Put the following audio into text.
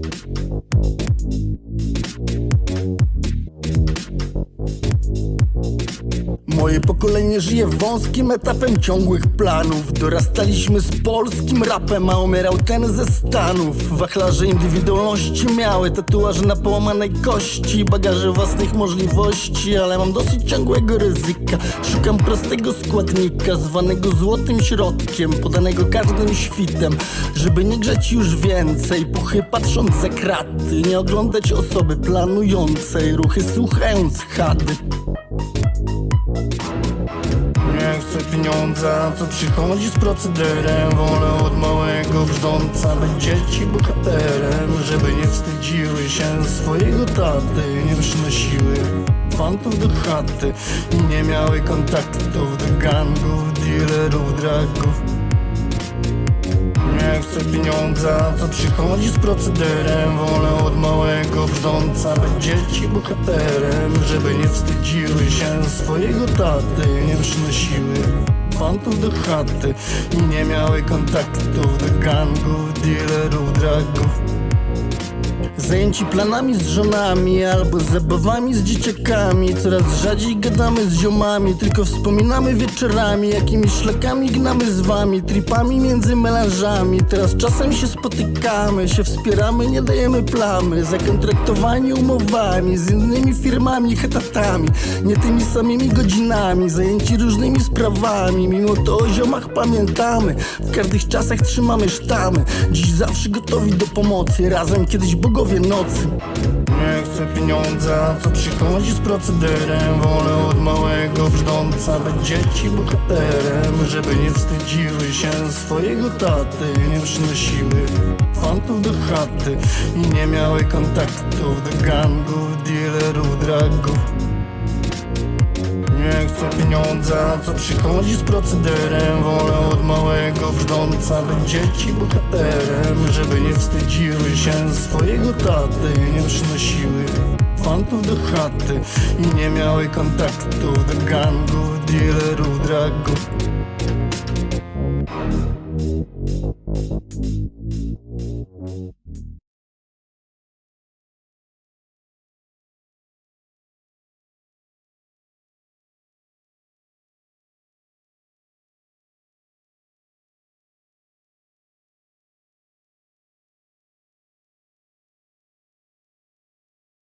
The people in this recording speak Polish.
Thank you. Moje pokolenie żyje wąskim etapem ciągłych planów. Dorastaliśmy z polskim rapem, a umierał ten ze Stanów. Wachlarze indywidualności miały tatuaże na połamanej kości Bagaże własnych możliwości, ale mam dosyć ciągłego ryzyka. Szukam prostego składnika, zwanego złotym środkiem Podanego każdym świtem, żeby nie grzać już więcej Puchy patrząc za kraty, nie oglądać osoby planującej Ruchy słuchając chady nie chcę pieniądza, co przychodzi z procederem? Wolę od małego brzdąca być dzieci bohaterem Żeby nie wstydziły się swojego taty. Nie przynosiły fantów do chaty I nie miały kontaktów do gangów, dealerów, dragów pieniądza, co przychodzi z procederem. Wolę od małego brzdąca być dzieci bohaterem Żeby nie wstydziły się swojego taty. Nie przynosiły fantów do chaty I nie miały kontaktów do gangów, dealerów, dragów Zajęci planami z żonami albo zabawami z dzieciakami. Coraz rzadziej gadamy z ziomami Tylko wspominamy wieczorami Jakimi szlakami gnamy z wami Tripami między melanżami. Teraz czasem się spotykamy Się wspieramy, nie dajemy plamy. Zakontraktowani umowami Z innymi firmami, hetatami Nie tymi samymi godzinami. Zajęci różnymi sprawami Mimo to o ziomach pamiętamy. W każdych czasach trzymamy sztamy. Dziś zawsze gotowi do pomocy. Razem kiedyś bogowie nocy Nie chcę pieniądza, co przychodzi z procederem. Wolę od małego brzdąca być dzieci bohaterem Żeby nie wstydziły się swojego taty. Nie przynosiły fantów do chaty I nie miały kontaktów do gangów, dealerów, dragów chcę pieniądza, co przychodzi z procederem? Wolę od małego brzdąca być dzieci bohaterem Żeby nie wstydziły się swojego taty. Nie przynosiły fantów do chaty I nie miały kontaktów do gangów, dealerów, dragów